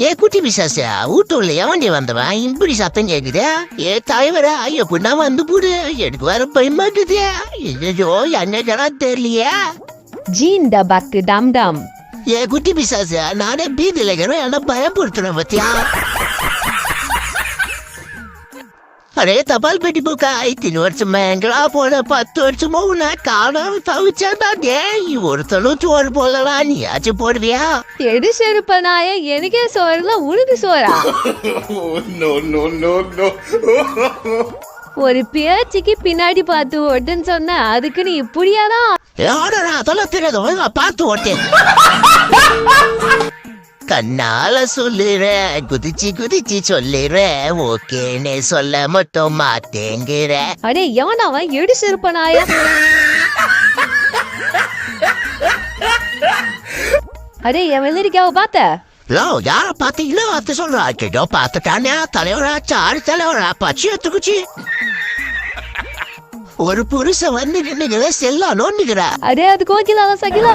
ஏ குட்டி பிசாசா வீட்டுள்ள எவண்டி வந்தவன் இப்படி சத்தம் கேக்குதே? ஏ தலைவரா எப்படின்னா வந்து போடு. எனக்கு வர பயமாக்குதே ஐயோ என்ன தெரியலையே. ஜீன்ட பக்கு டம் டம். ஏ குட்டி பிசாசா நானே பீதியில் இருக்கிறேன். என்ன பயப்படுத்துறேன் பத்தியா? அடே தபால் பெட்டி புக்கா இத்தனை வருஷமா எங்களா போன பத்து வருஷமா உன்னை காணாம தவிச்சாடா டேய் ஒருத்தனும் சோறு போடலடா நீயாச்சும் போடுவியா எடு செருப்ப நாய எனக்கே சோறுல உனக்கு சோறா Oh, no, no, no, no. ஒரு பேச்சுக்கு பின்னாடி பார்த்து ஓட்டுன்னு சொன்ன அதுக்கு நீ இப்படியாதான் அதெல்லாம் தெரியாத பார்த்து ஓட்டேன் கண்ணால சொல்லுறேன் குதிச்சு குதிச்சு சொல்லுறேன் ஓகேன்னு சொல்ல மட்டும் மாட்டேங்கிற. அடே எவனாவன் எடு செருப்ப நாய? அடே என் வெள்ளரிக்காவை பார்த்த? லோ யார பாத்தீங்களோ அது சொல்றா? கேட்டோ பார்த்துட்டானே. தலைவரா சாரு தலைவரா பச்சி எடுத்துக்குச்சு ஒரு புருஷன் வந்து நின்னுகிற செல்லா நோண்டுகிற அடே அது கோகிலா சகிலா.